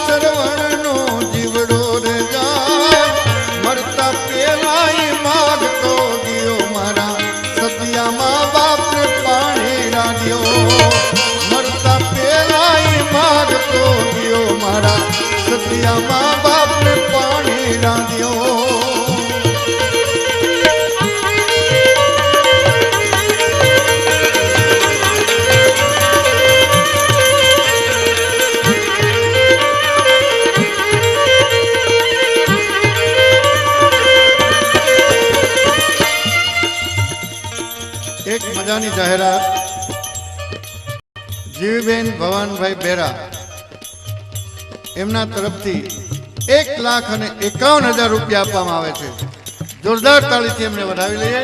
સરવણનો જીવડો રે જા. મરતા પેલાય માગતો ગયો મારા સતિયામાં બાપને પાણી રાડ્યો મરતા પેલાય માગતો ગયો મારા સતિયામાં બાપને પાણી રાડ્યો મજાની જાહેરાત. જીવીબેન ભવાનભાઈ બેરા એમના તરફથી એક લાખ અને એકાવન હજાર રૂપિયા આપવામાં આવે છે. જોરદાર તાળીથી એમને વધાવી લઈએ.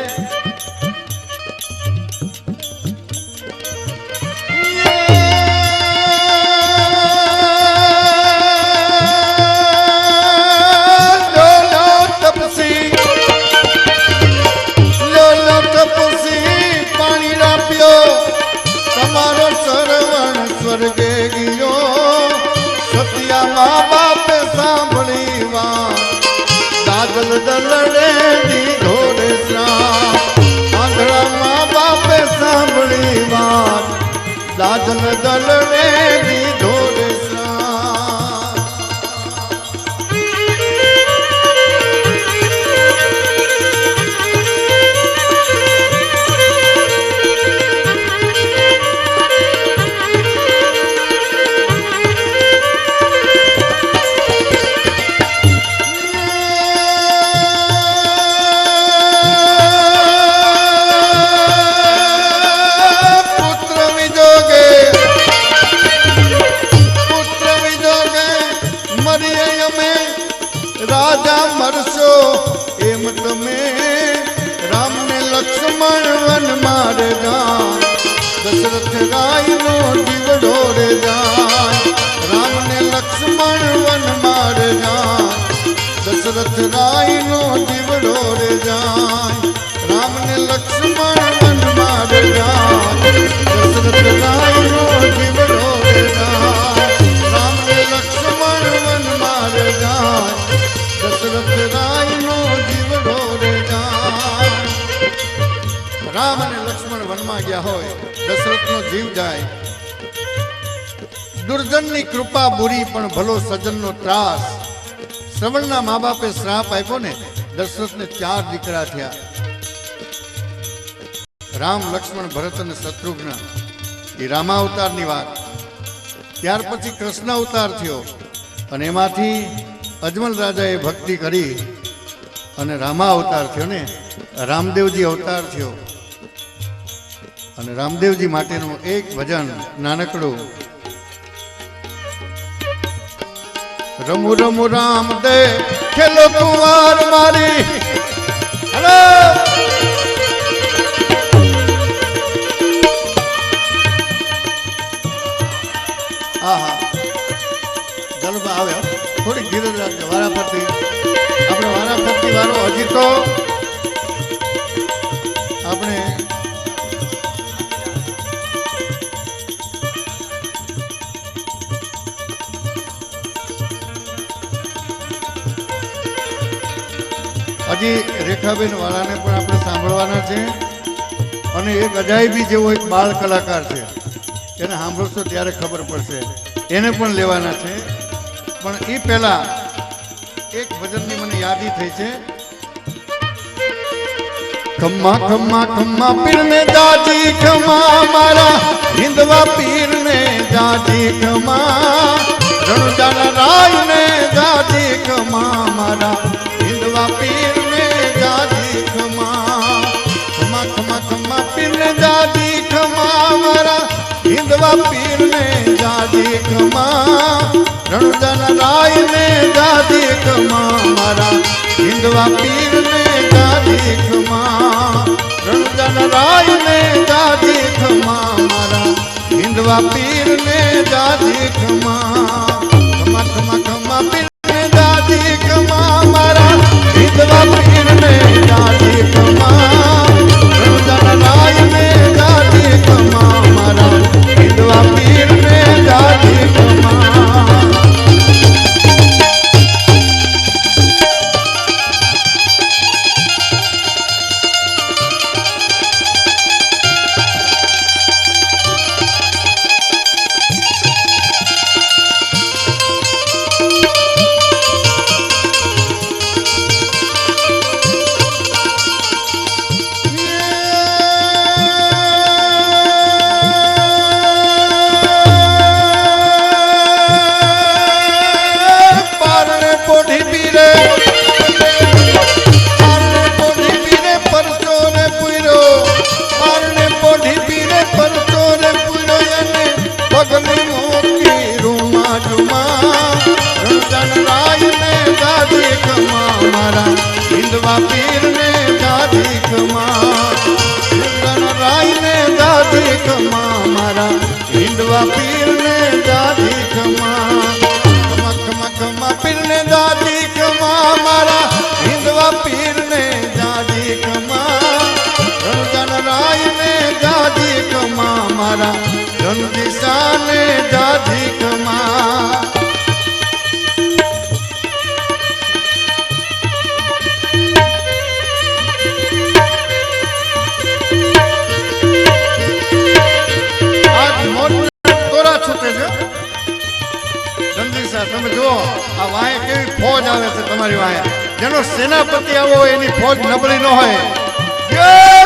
જીવડો રે જાય લક્ષ્મણ વન માર જાય દશરથ રાય નો દીવડો રે જાય રામને લક્ષ્મણ વન માર જાય દશરથ રાય નો દીવડો રે જાય રામને લક્ષ્મણ વન માર જાય દશરથ રાય નો દીવડો રે જાય રામ અને લક્ષ્મણ વનમાં ગયા હોય, દશરથનો જીવ જાય. દુર્જનની કૃપા બુરી, પણ ભલો સજનનો ત્રાસ. શ્રવણના મા બાપે શ્રાપ આપ્યો ને, દશરથને ચાર દીકરા થયા. રામ, લક્ષ્મણ, ભરત અને શત્રુઘ્ન. એ રામાવતારની વાત. ત્યાર પછી કૃષ્ણ અવતાર થયો. અને એમાંથી અજમલ રાજાએ ભક્તિ કરી. અને રામા અવતાર થયો ને, રામદેવજી અવતાર થયો. અને રામદેવજી માટેનું એક ભજન, નાનકડું રમુ રમુ રામ દે ખેલો કુંવાર મારી. હજી રેખાબેન વાળાને પણ આપણે સાંભળવાના છે. અને એક અજાયબી જેવો એક બાળ કલાકાર છે. એને સાંભળશો ત્યારે ખબર પડશે. એને પણ લેવાના છે. પણ એ પહેલા એક ભજનની મને યાદી થઈ છે. ખમ્મા ખમ્મા ખમ્મા પીર ને દાદી ખમા મારા હિંદવા પીર ને દાદી ખમા રણજાના રાય ને દાદી ખમા મારા હિંદવા પીર દાદી ખમા ખમા ખમા ખમા પીર ને દાદી ખમા મારા. હિંદવા પીર ને દાદી ખમા, રણજાના રાય ને દાદી ખમા મારા. હિંદવા પીર ને દાદી ખમા, રણજન રાય ને દાદી ખમા મારા. હિંદવા પીર દાદી ખમા ખમા. ને દાદી મારા રણદિશાને દાધી કમા તમે જુઓ, આ વાંહે કેવી ફોજ આવે છે તમારી વાંહે. જેનો સેનાપતિ આવો એની ફોજ નબળી ન હોય. જય